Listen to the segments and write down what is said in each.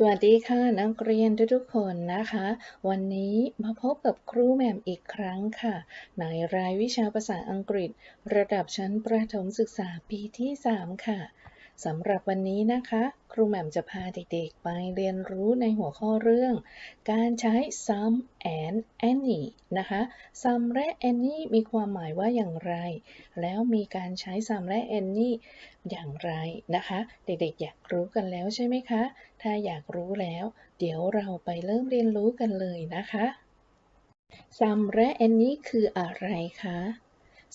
สวัสดีค่ะนักเรียนทุกๆคนนะคะ วันนี้มาพบกับครูแหม่มอีกครั้งค่ะ ในรายวิชาภาษาอังกฤษ ระดับชั้นประถมศึกษาปีที่ 3 ค่ะ สำหรับวันนี้นะคะ ครูแหม่มจะพาเด็กๆไปเรียนรู้ในหัวข้อเรื่อง การใช้ some and any นะคะ some และ any มีความหมายว่าอย่างไร แล้วมีการใช้ some และ any อย่างไรนะคะ เด็กๆ อยากรู้กันแล้วใช่ไหมคะ ถ้าอยากรู้แล้ว เดี๋ยวเราไปเริ่มเรียนรู้กันเลยนะคะ some และ any คืออะไรคะ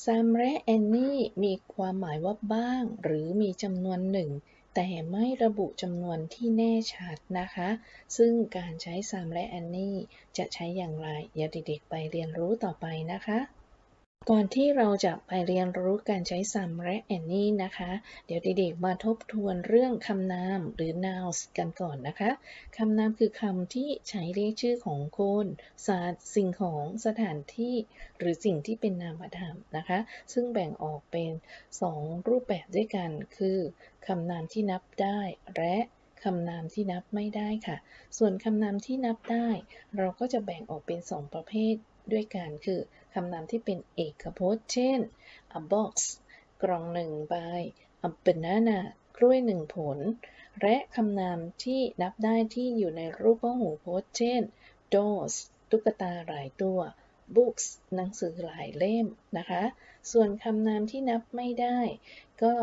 ซัมและแอนนี่มีความหมายว่าบ้าง หรือมีจำนวนหนึ่ง แต่ไม่ระบุจำนวนที่แน่ชัดนะคะ ซึ่งการใช้ซัมและแอนนี่จะใช้อย่างไรอย่าเด็กๆไปเรียนรู้ต่อไปนะคะ ก่อนที่เราจะไปเรียนรู้การใช้ some และ any นะคะ เดี๋ยวเด็กๆมาทบทวนเรื่องคำนามหรือ nouns กันก่อนนะคะ คำนามคือคำที่ใช้เรียกชื่อของคนสัตว์สิ่งของสถานที่ หรือสิ่งที่เป็นนามธรรมนะคะ ซึ่งแบ่งออกเป็น 2 รูปแบบด้วยกัน คือคำนามที่นับได้และคำนามที่นับไม่ได้ค่ะ ส่วนคำนามที่นับได้ เราก็จะแบ่งออกเป็น 2 ประเภทด้วยกันคือ คำนามที่เป็นเอกพจน์ เช่น a box กล่องหนึ่งใบ a banana กล้วยหนึ่งผล และคำนามที่นับได้ที่อยู่ในรูปพหูพจน์ เช่น dolls ตุ๊กตาหลายตัว books หนังสือหลายเล่มนะคะ ส่วนคำนามที่นับไม่ได้ ก็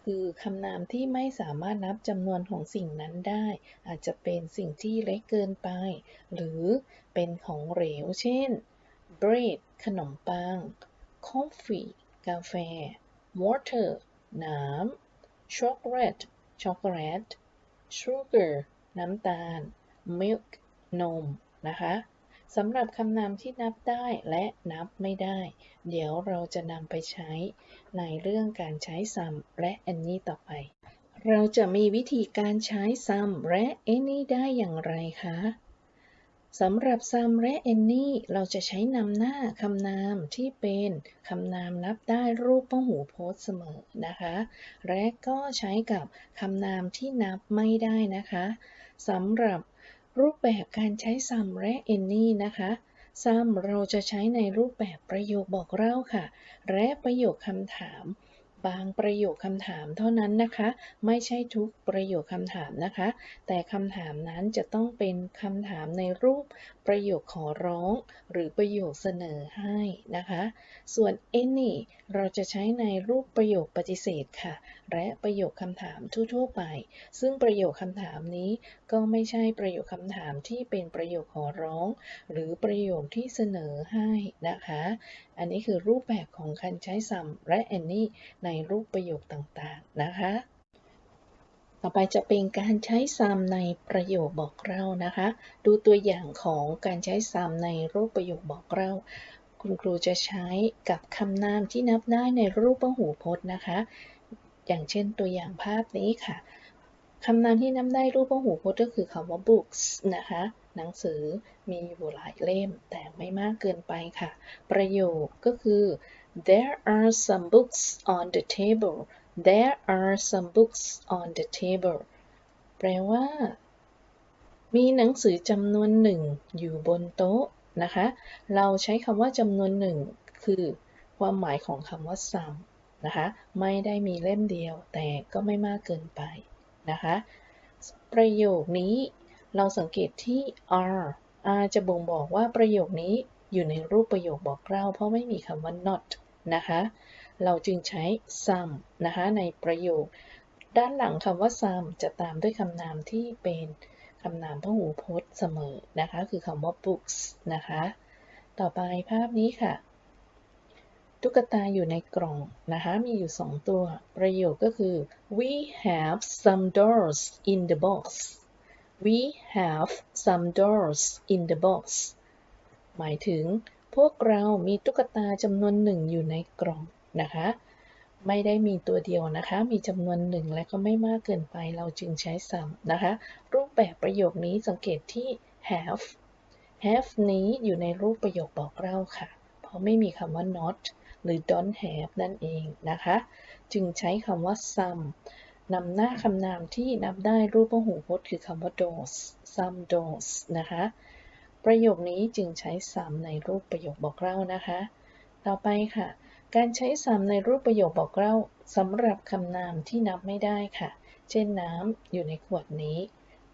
คือคำนามที่ไม่สามารถนับจำนวนของสิ่งนั้นได้ อาจจะเป็นสิ่งที่เล็กเกินไป หรือเป็นของเหลว เช่น bread ขนมปัง coffee กาแฟ water น้ำ chocolate ช็อกโกแลต sugar น้ำตาล milk นม นะคะสำหรับคำนามที่นับได้และนับไม่ได้ เดี๋ยวเราจะนำไปใช้ในเรื่องการใช้ some และ any ต่อไป เราจะมีวิธีการใช้ some และ any ได้อย่างไรคะ สำหรับ some และ any เราจะใช้นำหน้าคำนามที่เป็นคำนามนับได้รูปพหูพจน์เสมอนะคะ และก็ใช้กับคำนามที่นับไม่ได้นะคะสำหรับรูปแบบการใช้ some และ any นะคะ some เราจะใช้ในรูปแบบประโยคบอกเล่าค่ะ และประโยคคำถาม บางประโยคคำถามเท่านั้นนะคะ ไม่ใช่ทุกประโยคคำถามนะคะ แต่คำถามนั้นจะต้องเป็นคำถามในรูปประโยคขอร้อง หรือประโยคเสนอให้นะคะ ส่วน any เราจะใช้ในรูปประโยคปฏิเสธค่ะ และประโยคคำถามทั่วๆไป ซึ่งประโยคคำถามนี้ก็ไม่ใช่ประโยคคำถามที่เป็นประโยคขอร้อง หรือประโยคที่เสนอให้นะคะ อันนี้คือรูปแบบของการใช้ some และ any ในในรูปประโยคต่างๆนะคะ ต่อไปจะเป็นการใช้ some ในประโยคบอกเล่านะคะ ดูตัวอย่างของการใช้ some ในรูปประโยคบอกเล่า คุณครูจะใช้กับคำนามที่นับได้ในรูปพหูพจน์นะคะ อย่างเช่นตัวอย่างภาพนี้ค่ะคำนามที่นับได้รูปพหูพจน์ก็คือคำว่า books นะคะ หนังสือมีอยู่หลายเล่มแต่ไม่มากเกินไปค่ะ ประโยคก็คือ there are some books on the table there are some books on the table แปลว่า มีหนังสือจำนวนหนึ่งอยู่บนโต๊ะนะคะ เราใช้คำว่าจำนวนหนึ่งคือความหมายของคำว่า some นะคะ ไม่ได้มีเล่มเดียว แต่ก็ไม่มากเกินไปนะคะ ประโยคนี้เราสังเกตที่ are are จะบ่งบอกว่าประโยคนี้อยู่ในรูปประโยคบอกเล่าเพราะไม่มีคำว่า not นะคะ เราจึงใช้ some นะคะในประโยค ด้านหลังคำว่า some จะตามด้วยคำนามที่เป็นคำนามพหูพจน์เสมอนะคะ คือคำว่า books นะคะ ต่อไปภาพนี้ค่ะ ตุ๊กตาอยู่ในกล่องนะคะ มีอยู่ 2 ตัว ประโยคก็คือ we have some dolls in the box we have some dolls in the box หมายถึง วกเรามีตุ๊กตาจำนวนหนึ่งอยู่ในกล่องนะคะ ไม่ได้มีตัวเดียวนะคะ มีจำนวนหนึ่งและก็ไม่มากเกินไปเราจึงใช้ some นะคะ รูปแบบประโยคนี้สังเกตที่ have have นี้อยู่ในรูปประโยคบอกเล่าค่ะ เพราะไม่มีคำว่า not หรือ don't have นั่นเองนะคะ จึงใช้คำว่า some นำหน้าคำนามที่นับได้รูปพหูพจน์คือคำว่า those some those นะคะ ประโยคนี้จึงใช้ some ในรูปประโยคบอกเล่านะคะ ต่อไปค่ะ การใช้ some ในรูปประโยคบอกเล่าสำหรับคำนามที่นับไม่ได้ค่ะ เช่นน้ำอยู่ในขวดนี้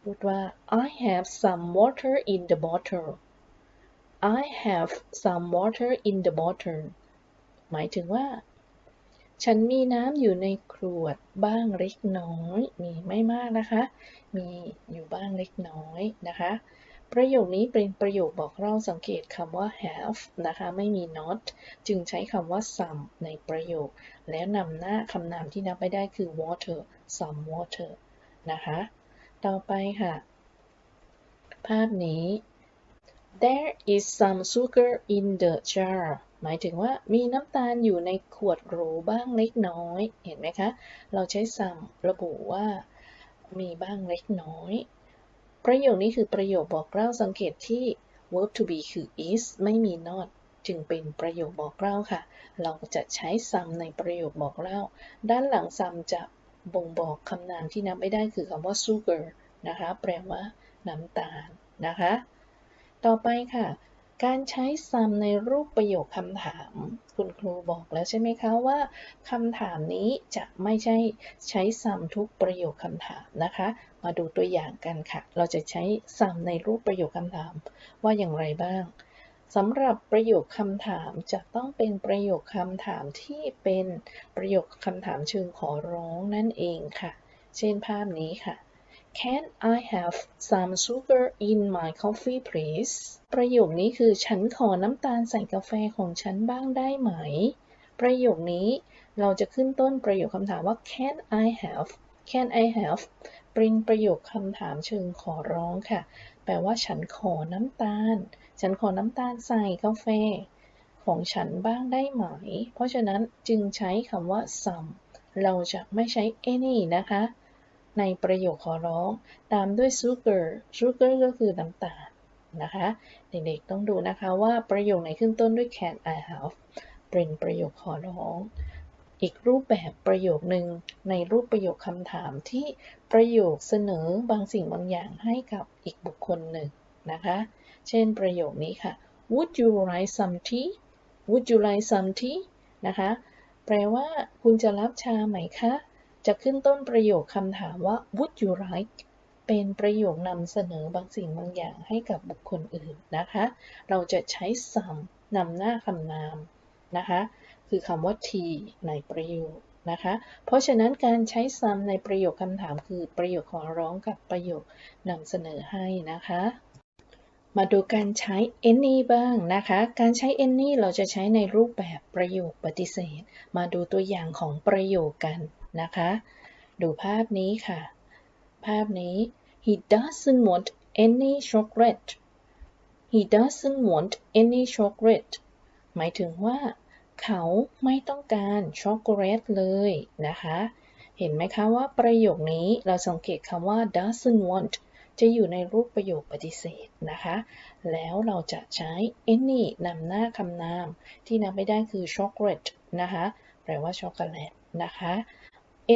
พูดว่า I have some water in the bottle I have some water in the bottle หมายถึงว่า ฉันมีน้ำอยู่ในขวดบ้างเล็กน้อย มีไม่มากนะคะ มีอยู่บ้างเล็กน้อยนะคะ ประโยคนี้เป็นประโยคบอกเล่าสังเกตคำว่า have นะคะไม่มี not จึงใช้คำว่า some ในประโยค แล้วนำหน้าคำนามที่นับไม่ได้คือ water some water นะคะ ต่อไปค่ะ ภาพนี้ there is some sugar in the jar หมายถึงว่ามีน้ำตาลอยู่ในขวดโหลบ้างเล็กน้อย เห็นไหมคะ เราใช้ some ระบุว่ามีบ้างเล็กน้อย ประโยคนี้คือประโยคบอกเล่าสังเกตที่ verb to be คือ is ไม่มี not จึงเป็นประโยคบอกเล่าค่ะ เราจะใช้ some ในประโยคบอกเล่า ด้านหลัง some จะบ่งบอกคำนามที่นับไม่ได้คือคำว่า sugar นะคะ แปลว่าน้ำตาลนะคะ ต่อไปค่ะ การใช้ some ในรูปประโยคคำถาม คุณครูบอกแล้วใช่ไหมคะว่าคำถามนี้จะไม่ใช่ใช้ some ทุกประโยคคำถามนะคะ มาดูตัวอย่างกันค่ะ เราจะใช้ some ในรูปประโยคคำถามว่าอย่างไรบ้างสำหรับประโยคคำถามจะต้องเป็นประโยคคำถามที่เป็นประโยคคำถามเชิงขอร้องนั่นเองค่ะ เช่นภาพนี้ค่ะ Can I have some sugar in my coffee please ประโยคนี้คือฉันขอน้ำตาลใส่กาแฟของฉันบ้างได้ไหม ประโยคนี้เราจะขึ้นต้นประโยคคำถามว่า Can I have Can I have เป็นประโยคคำถามเชิงขอร้องค่ะ แปลว่าฉันขอน้ำตาล ฉันขอน้ำตาลใส่กาแฟ ของฉันบ้างได้ไหม เพราะฉะนั้นจึงใช้คำว่า some เราจะไม่ใช้ any นะคะ ในประโยคขอร้อง ตามด้วย sugar sugar ก็คือน้ำตาลนะคะ เด็กๆต้องดูนะคะว่าประโยคไหนขึ้นต้นด้วย can I have เป็นประโยคขอร้อง อีกรูปแบบประโยคหนึ่งในรูปประโยคคำถามที่ประโยคเสนอบางสิ่งบางอย่างให้กับอีกบุคคลหนึ่งนะคะ เช่นประโยคนี้ค่ะ Would you like some tea Would you like some tea นะคะ แปลว่าคุณจะรับชาไหมคะ จะขึ้นต้นประโยคคำถามว่า Would you like เป็นประโยคนำเสนอบางสิ่งบางอย่างให้กับบุคคลอื่นนะคะ เราจะใช้ some นำหน้าคำนามนะคะ คือคำว่า t ในประโยคนะคะ เพราะฉะนั้นการใช้ some ในประโยคคำถามคือประโยคขอร้องกับประโยคนำเสนอให้นะคะ มาดูการใช้ any บ้างนะคะ การใช้ any เราจะใช้ในรูปแบบประโยคปฏิเสธ มาดูตัวอย่างของประโยคกันนะคะ ดูภาพนี้ค่ะ ภาพนี้ he doesn't want any chocolate he doesn't want any chocolate หมายถึงว่า เขาไม่ต้องการช็อกโกแลตเลยนะคะ เห็นไหมคะว่าประโยคนี้เราสังเกตคำว่า doesn't want จะอยู่ในรูปประโยคปฏิเสธนะคะ แล้วเราจะใช้ any นำหน้าคำนาม ที่นำไม่ได้คือ chocolate นะคะ แปลว่าช็อกโกแลตนะคะ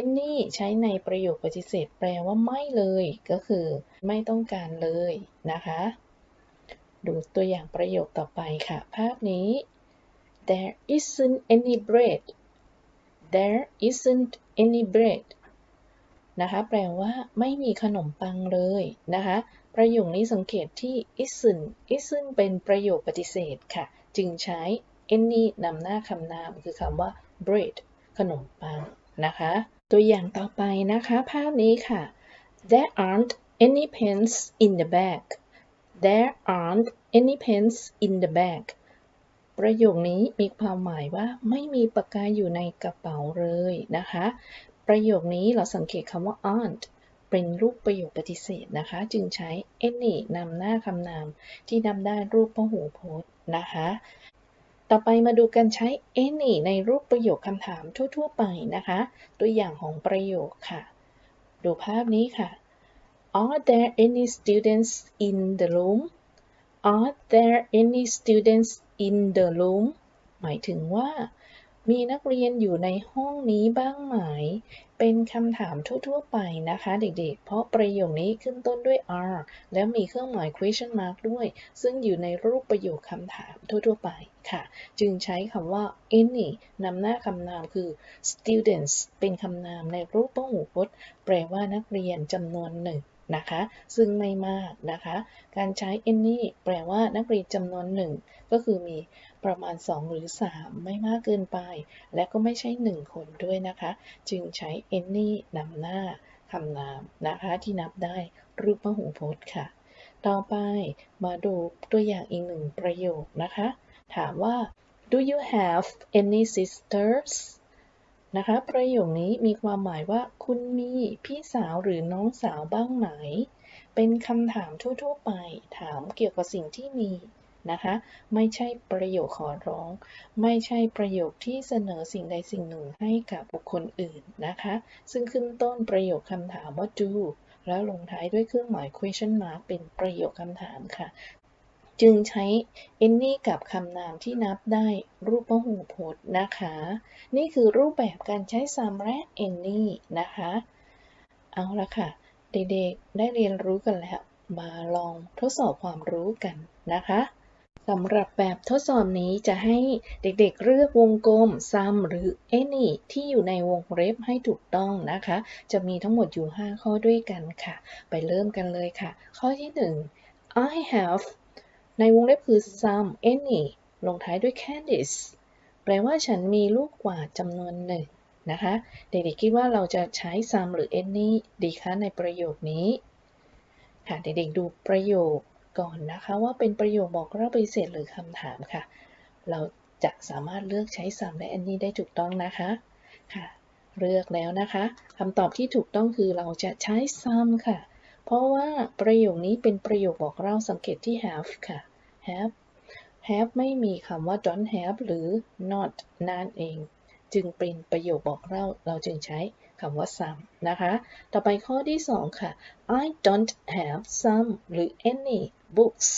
any ใช้ในประโยคปฏิเสธ แปลว่าไม่เลย ก็คือไม่ต้องการเลยนะคะ ดูตัวอย่างประโยคต่อไปค่ะ ภาพนี้ there isn't any bread there isn't any bread นะคะ แปลว่าไม่มีขนมปังเลยนะคะ ประโยคนี้สังเกตที่ isn't isn't เป็นประโยคปฏิเสธค่ะ จึงใช้ any นำหน้าคำนาม คือคำว่า bread ขนมปังนะคะ ตัวอย่างต่อไปนะคะ ภาพนี้ค่ะ there aren't any pens in the bag there aren't any pens in the bag ประโยคนี้มีความหมายว่าไม่มีปากกาอยู่ในกระเป๋าเลยนะคะ ประโยคนี้เราสังเกตคำว่า aren't เป็นรูปประโยคปฏิเสธนะคะ จึงใช้ any นำหน้าคำนามที่นำได้รูปพหูพจน์นะคะ ต่อไปมาดูการใช้ any ในรูปประโยคคำถามทั่ว ๆ ไปนะคะ ตัวอย่างของประโยคค่ะ ดูภาพนี้ค่ะ Are there any students in the room Are there any students in the room หมายถึงว่า มีนักเรียนอยู่ในห้องนี้บ้างไหม เป็นคำถามทั่ว ๆ ไปนะคะเด็กๆ เพราะประโยคนี้ขึ้นต้นด้วย are แล้วมีเครื่องหมาย question mark ด้วย ซึ่งอยู่ในรูปประโยคคำถามทั่ว ๆ ไปค่ะ จึงใช้คำว่า any นำหน้าคำนามคือ students เป็นคำนามในรูปพหูพจน์ แปลว่านักเรียนจำนวนหนึ่งนะคะ ซึ่งไม่มากนะคะ การใช้ any แปลว่านักเรียนจำนวนหนึ่ง ก็คือมี ประมาณ 2 หรือ 3 ไม่มากเกินไป และก็ไม่ใช่ 1 คนด้วยนะคะ จึงใช้ any นำหน้าคำนามนะคะ ที่นับได้รูปพหูพจน์ค่ะ ต่อไปมาดูตัวอย่างอีกหนึ่งประโยคนะคะ ถามว่า do you have any sisters นะคะ ประโยคนี้มีความหมายว่า คุณมีพี่สาวหรือน้องสาวบ้างไหม เป็นคำถามทั่ว ๆ ไป ถามเกี่ยวกับสิ่งที่มี นะคะ ไม่ใช่ประโยคขอร้อง ไม่ใช่ประโยคที่เสนอสิ่งใดสิ่งหนึ่งให้กับบุคคลอื่นนะคะ ซึ่งขึ้นต้นประโยคคำถามว่า do แล้วลงท้ายด้วยเครื่องหมาย question mark เป็นประโยคคำถามค่ะ จึงใช้ any กับคำนามที่นับได้รูปพหูพจน์นะคะ นี่คือรูปแบบการใช้ some และ any นะคะ เอาละค่ะ เด็กๆ ได้เรียนรู้กันแล้ว มาลองทดสอบความรู้กันนะคะ สำหรับแบบทดสอบนี้จะให้เด็กๆเลือกวงกลม some หรือ any ที่อยู่ในวงเล็บให้ถูกต้องนะคะ จะมีทั้งหมดอยู่ 5 ข้อด้วยกันค่ะ ไปเริ่มกันเลยค่ะ ข้อที่ 1 I have ในวงเล็บคือ some any ลงท้ายด้วย Candice แปลว่าฉันมีลูกกว่าจำนวนหนึ่งนะคะ เด็กๆคิดว่าเราจะใช้ some หรือ any ดีคะในประโยคนี้ ค่ะ เด็กๆดูประโยค ก่อนนะคะว่าเป็นประโยคบอกเล่าปฏิเสธหรือคำถามค่ะ เราจะสามารถเลือกใช้ some และ any ได้ถูกต้องนะคะค่ะ เลือกแล้วนะคะคำตอบที่ถูกต้องคือเราจะใช้ some ค่ะ เพราะว่าประโยคนี้เป็นประโยคบอกเล่าสังเกตที่ have ค่ะ have have ไม่มีคำว่า don't have หรือ not นั่นเอง จึงเป็นประโยคบอกเล่าเราจึงใช้คำว่า some นะคะ ต่อไปข้อที่ 2 ค่ะ I don't have some หรือ any books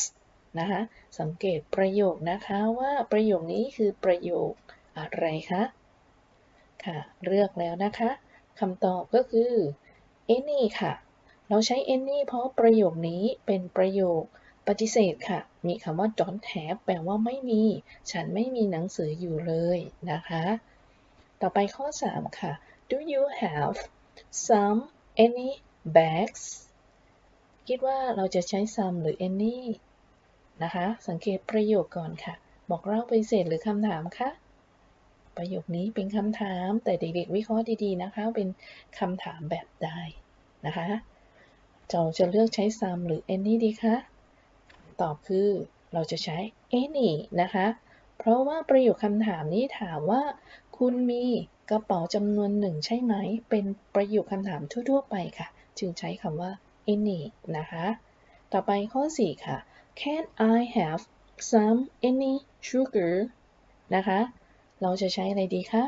นะคะสังเกตประโยคนะคะว่าประโยคนี้คือประโยคอะไรคะค่ะ เลือกแล้วนะคะคำตอบก็คือ any ค่ะ เราใช้ any เพราะประโยคนี้เป็นประโยคปฏิเสธค่ะ มีคำว่า don't have แปลว่าไม่มี ฉันไม่มีหนังสืออยู่เลยนะคะ ต่อไปข้อ 3 ค่ะ do you have some any bags คิดว่าเราจะใช้ some หรือ any นะคะ สังเกตประโยคก่อนค่ะ บอกเล่าปฏิเสธหรือคำถามคะประโยคนี้เป็นคำถาม แต่เด็กๆ วิเคราะห์ดีๆ นะคะ เป็นคำถามแบบใดนะคะเราจะเลือกใช้ some หรือ any ดีคะตอบคือเราจะใช้ any นะคะ เพราะว่าประโยคคำถามนี้ถามว่า คุณมีกระเป๋าจำนวนหนึ่งใช่ไหม เป็นประโยคคำถามทั่วๆ ไปค่ะ จึงใช้คำว่า any นะคะ ต่อไปข้อ 4 ค่ะ Can I have some any sugar นะคะ เราจะใช้อะไรดีคะ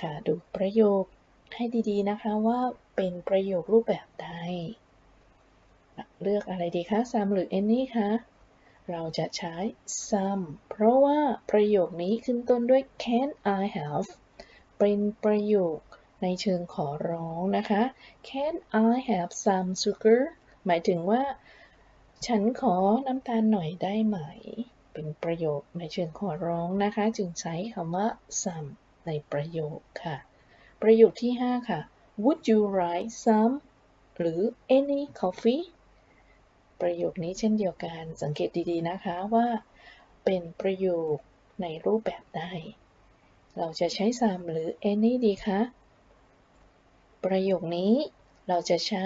ค่ะ ดูประโยคให้ดีๆนะคะว่าเป็นประโยครูปแบบใด เลือกอะไรดีคะ some หรือ any คะ เราจะใช้ some เพราะว่าประโยคนี้ขึ้นต้นด้วย can I have เป็นประโยค ในเชิงขอร้องนะคะ Can I have some sugar หมายถึงว่า ฉันขอน้ำตาลหน่อยได้ไหม เป็นประโยคในเชิงขอร้องนะคะ จึงใช้คำว่า some ในประโยคค่ะ ประโยคที่ 5 ค่ะ Would you like some หรือ any coffee ประโยคนี้เช่นเดียวกันสังเกตดีๆนะคะว่าเป็นประโยคในรูปแบบใดเราจะใช้ some หรือ any ดีคะ ประโยคนี้เราจะใช้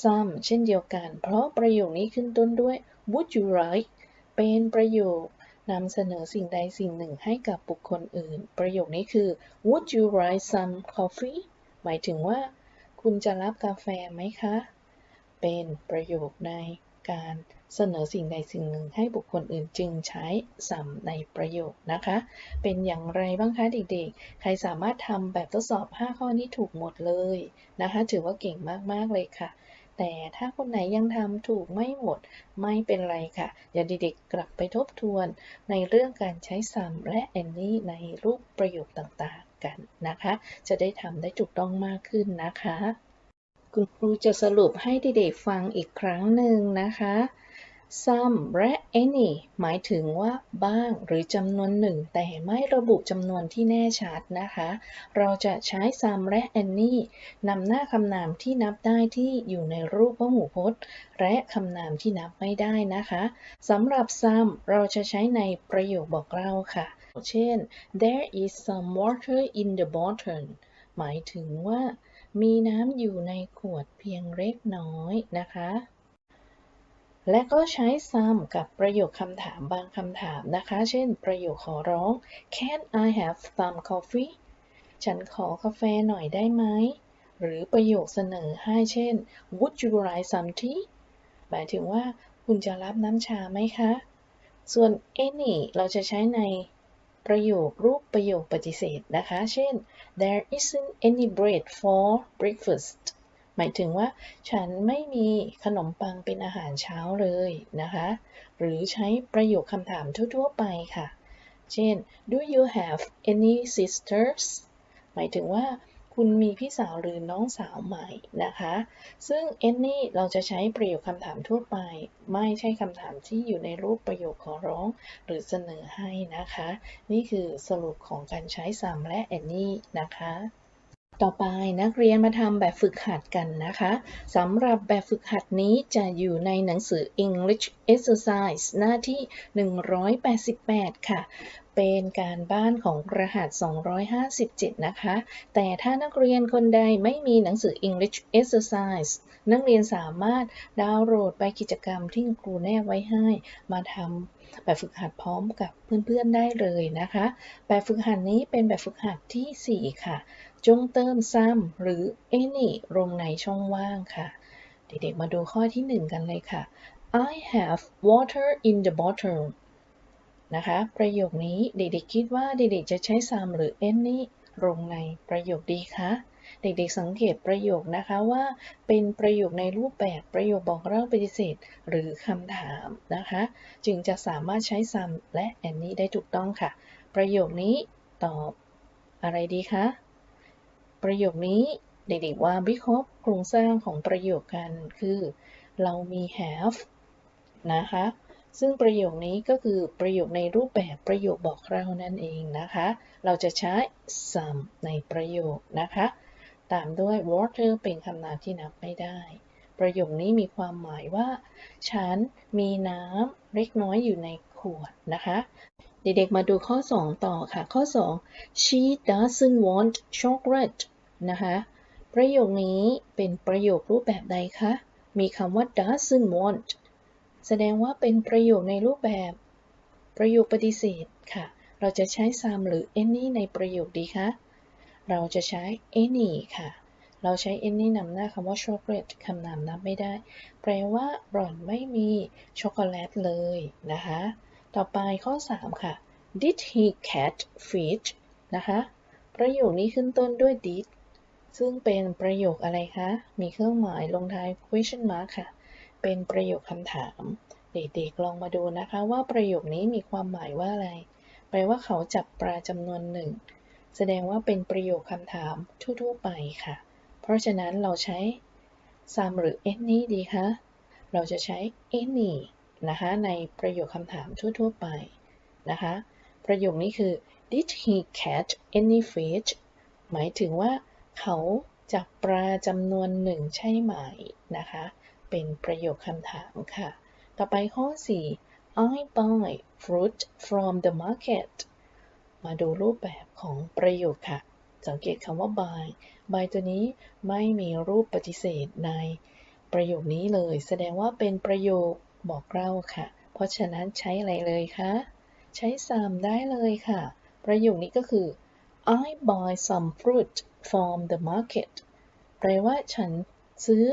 some เช่นเดียวกัน เพราะประโยคนี้ขึ้นต้นด้วย would you like เป็นประโยคนำเสนอสิ่งใดสิ่งหนึ่งให้กับบุคคลอื่น ประโยคนี้คือ would you like some coffee หมายถึงว่า คุณจะรับกาแฟไหมคะ เป็นประโยคในการ เสนอสิ่งใดสิ่งหนึ่งให้บุคคลอื่นจึงใช้ some ในประโยคนะคะ เป็นอย่างไรบ้างคะเด็กๆ ใครสามารถทำแบบทดสอบ 5 ข้อนี้ถูกหมดเลยนะคะ ถือว่าเก่งมากๆเลยค่ะ แต่ถ้าคนไหนยังทำถูกไม่หมดไม่เป็นไรค่ะ อย่าเด็กๆกลับไปทบทวนในเรื่องการใช้ some และ any ในรูปประโยคต่างๆกันนะคะ จะได้ทำได้ถูกต้องมากขึ้นนะคะ คุณครูจะสรุปให้เด็กๆฟังอีกครั้งหนึ่งนะคะ some และ any หมายถึงว่าบ้างหรือจำนวนหนึ่ง แต่ไม่ระบุจำนวนที่แน่ชัดนะคะ เราจะใช้ some และ any นำหน้าคำนามที่นับได้ที่อยู่ในรูปพหูพจน์ และคำนามที่นับไม่ได้นะคะสำหรับ some เราจะใช้ในประโยคบอกเล่าค่ะ เช่น there is some water in the bottle หมายถึงว่า มีน้ำอยู่ในขวดเพียงเล็กน้อยนะคะ และก็ใช้ some กับประโยคคำถามบางคำถามนะคะ เช่น ประโยคขอร้อง Can I have some coffee ฉันขอกาแฟหน่อยได้ไหม หรือประโยคเสนอให้เช่น Would you like some tea หมายถึงว่าคุณจะรับน้ำชาไหมคะ ส่วน any เราจะใช้ในประโยครูปประโยคปฏิเสธนะคะ เช่น There isn't any bread for breakfast หมายถึงว่า ฉันไม่มีขนมปังเป็นอาหารเช้าเลยนะคะ หรือใช้ประโยคคำถามทั่วๆไปค่ะ เช่น Do you have any sisters หมายถึงว่าคุณมีพี่สาวหรือน้องสาวใหม่นะคะ ซึ่ง any เราจะใช้ประโยคคำถามทั่วไป ไม่ใช่คำถามที่อยู่ในรูปประโยคขอร้อง หรือเสนอให้นะคะ นี่คือสรุปของการใช้ some และ any นะคะ ต่อไปนักเรียนมาทำแบบฝึกหัดกันนะคะสำหรับแบบฝึกหัดนี้จะอยู่ในหนังสือ English Exercise หน้าที่ 188 ค่ะ เป็นการบ้านของรหัส 257 นะคะ แต่ถ้านักเรียนคนใดไม่มีหนังสือ English Exercise นักเรียนสามารถดาวน์โหลดไปกิจกรรมที่ครูแนบไว้ให้ มาทำแบบฝึกหัดพร้อมกับเพื่อนๆได้เลยนะคะ แบบฝึกหัดนี้เป็นแบบฝึกหัดทีสี่4 ค่ะ จงเติม some หรือ any ลงในช่องว่างค่ะ เด็กๆ มาดูข้อที่ 1 กันเลยค่ะ I have water in the bottle นะคะ ประโยคนี้เด็กๆ คิดว่าเด็กๆ จะใช้ some หรือ any ลงในประโยคดีคะเด็กๆ สังเกตประโยคนะคะว่า เป็นประโยคในรูปแบบประโยคบอกเล่าปฏิเสธ หรือคำถามนะคะ จึงจะสามารถใช้ some และ any ได้ถูกต้องค่ะ ประโยคนี้ตอบอะไรดีคะ ประโยคนี้เด็กๆว่าวิเคราะห์โครงสร้างของประโยคกันคือ เรามี have นะคะ ซึ่งประโยคนี้ก็คือประโยคในรูปแบบประโยคบอกเล่านั่นเองนะคะ เราจะใช้ some ในประโยคนะคะ ตามด้วย water เป็นคำนามที่นับไม่ได้ ประโยคนี้มีความหมายว่า ฉันมีน้ำเล็กน้อยอยู่ในขวดนะคะเด็กๆมาดูข้อ 2 ต่อค่ะ ข้อ 2 she doesn't want chocolate นะคะ ประโยคนี้เป็นประโยครูปแบบใดคะ มีคำว่า doesn't want แสดงว่าเป็นประโยคในรูปแบบ ประโยคปฏิเสธค่ะ เราจะใช้ some หรือ any ในประโยคดีคะ เราจะใช้ any ค่ะ เราใช้ any นำหน้าคำว่า chocolate คำนามนับไม่ได้ แปลว่าหล่อนไม่มีช็อกโกแลตเลยนะคะ ต่อไปข้อ 3 ค่ะ did he catch fish นะคะ ประโยคนี้ขึ้นต้นด้วย did ซึ่งเป็นประโยคอะไรคะ มีเครื่องหมายลงท้าย question mark ค่ะ เป็นประโยคคำถาม เด็กๆลองมาดูนะคะว่าประโยคนี้มีความหมายว่าอะไร แปลว่าเขาจับปลาจำนวนหนึ่ง แสดงว่าเป็นประโยคคำถามทั่วๆไปค่ะ เพราะฉะนั้นเราใช้ some หรือ any ดีคะ เราจะใช้ any นะคะในประโยคคำถามทั่วๆไปนะคะ ประโยคนี้คือ did he catch any fish หมายถึงว่า เขาจับปลาจำนวนหนึ่งใช่ไหมนะคะ เป็นประโยคคำถามค่ะ ต่อไปข้อ 4 I buy fruit from the market มาดูรูปแบบของประโยคค่ะ สังเกตคำว่า buy buy ตัวนี้ไม่มีรูปปฏิเสธในประโยคนี้เลย แสดงว่าเป็นประโยคบอกเล่าค่ะ เพราะฉะนั้นใช้อะไรเลยคะ ใช้ some ได้เลยค่ะ ประโยคนี้ก็คือ I buy some fruit from the market แปลว่าฉันซื้อ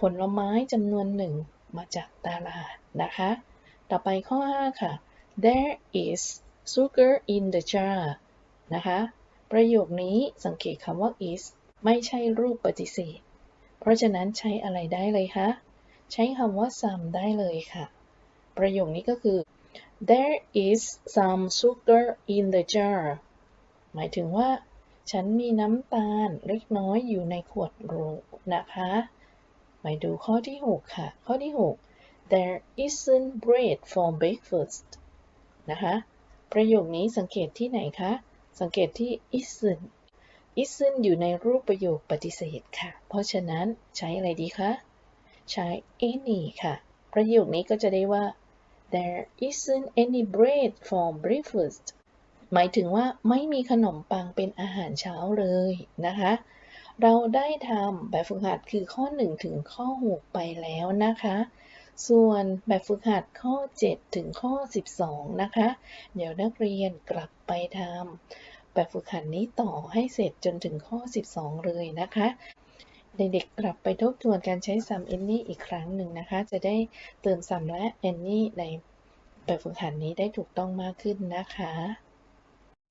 ผลไม้จำนวนหนึ่งมาจากตลาดนะคะ ต่อไปข้อ 5 ค่ะ there is sugar in the jar นะคะ ประโยคนี้สังเกตคำว่า is ไม่ใช่รูปปฏิเสธ เพราะฉะนั้นใช้อะไรได้เลยคะ ใช้คำว่า some ได้เลยค่ะ ประโยคนี้ก็คือ there is some sugar in the jar หมายถึงว่า ฉันมีน้ำตาลเล็กน้อยอยู่ในขวดโหลนะคะไปดูข้อที่ 6 ค่ะ ข้อที่ 6 there isn't bread for breakfast นะคะ ประโยคนี้สังเกตที่ไหนคะ สังเกตที่ isn't isn't อยู่ในรูปประโยคปฏิเสธค่ะ เพราะฉะนั้นใช้อะไรดีคะ ใช้ any ค่ะ ประโยคนี้ก็จะได้ว่า there isn't any bread for breakfast หมายถึงว่าไม่มีขนมปังเป็นอาหารเช้าเลยนะคะ เราได้ทำแบบฝึกหัดคือข้อ 1 ถึงข้อ 6 ไปแล้วนะคะ ส่วนแบบฝึกหัดข้อ 7 ถึงข้อ 12 นะคะ เดี๋ยวนักเรียนกลับไปทำแบบฝึกหัดนี้ต่อให้เสร็จจนถึงข้อ 12 เลยนะคะเด็กๆกลับไปทบทวนการใช้ sum any อีกครั้งหนึ่งนะคะ จะได้เติม sum และ any ในแบบฝึกหัดนี้ได้ถูกต้องมากขึ้นนะคะ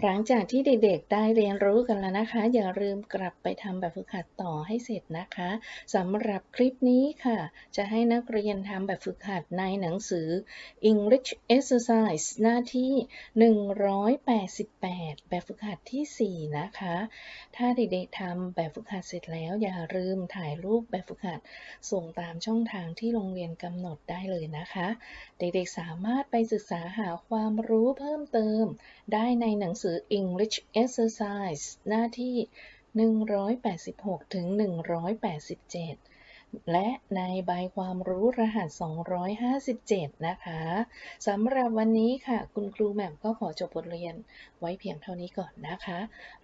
หลังจากที่เด็กๆ ได้เรียนรู้กันแล้วนะคะ อย่าลืมกลับไปทำแบบฝึกหัดต่อให้เสร็จนะคะสำหรับคลิปนี้ค่ะ จะให้นักเรียนทำแบบฝึกหัดในหนังสือ English Exercise หน้าที่ 188 แบบฝึกหัดที่ 4 นะคะ ถ้าเด็กๆทำแบบฝึกหัดเสร็จแล้ว อย่าลืมถ่ายรูปแบบฝึกหัด ส่งตามช่องทางที่โรงเรียนกำหนดได้เลยนะคะ เด็กๆสามารถไปศึกษาหาความรู้เพิ่มเติมได้ในหนังสือ English Exercise หน้าที่ 186 ถึง 187 และในใบความรู้รหัส 257 นะคะสำหรับวันนี้ค่ะ คุณครูแหม่มก็ขอจบบทเรียนไว้เพียงเท่านี้ก่อนนะคะ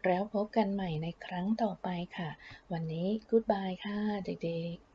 แล้วพบกันใหม่ในครั้งต่อไปค่ะ วันนี้ Goodbye ค่ะเด็กๆ